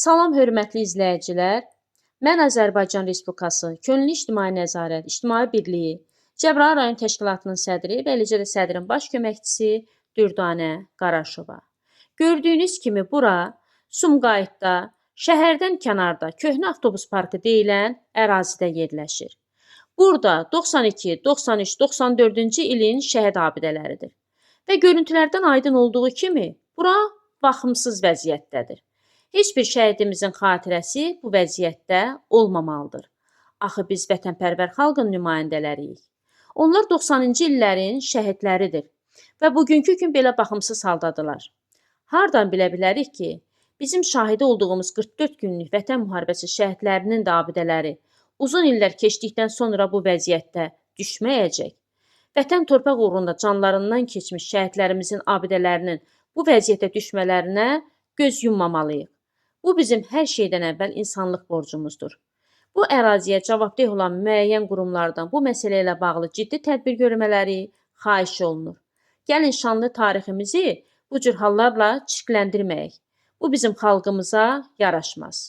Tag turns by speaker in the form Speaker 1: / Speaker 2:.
Speaker 1: Salam hörmətli izləyicilər. Mən Azərbaycan Respublikası Könüllü İctimai Nəzarət İctimai Birliyi Cəbrayıl rayon təşkilatının sədri və eləcə də sədrin baş köməkçisi Dürdanə Qaraşova. Gördüyünüz kimi bura Sumqayıtda, şəhərdən kənarda köhnə avtobus parkı deyilən ərazidə yerləşir. Burada 92, 93, 94-cü ilin şəhid abidələridir. Və görüntülərdən aydın olduğu kimi, bura baxımsız vəziyyətdədir. Heç bir şəhidimizin xatirəsi bu vəziyyətdə olmamalıdır. Axı biz vətənpərvər xalqın nümayəndələriyik. Onlar 90-cı illərin şəhidləridir və bugünkü gün belə baxımsız haldadılar. Hardan bilə bilərik ki, bizim şahidi olduğumuz 44 günlük Vətən müharibəsi şəhidlərinin də abidələri uzun illər keçdikdən sonra bu vəziyyətdə düşməyəcək. Vətən torpaq uğrunda canlarından keçmiş şəhidlərimizin abidələrinin bu vəziyyətə düşmələrinə göz yummamalıyıq. Bu bizim hər şeydən əvvəl insanlıq borcumuzdur. Bu əraziyə cavabdeh olan müəyyən qurumlardan bu məsələ ilə bağlı ciddi tədbir görmələri xahiş olunur. Gəlin şanlı tariximizi bu cür hallarla çirkləndirməyək. Bu bizim xalqımıza yaraşmaz.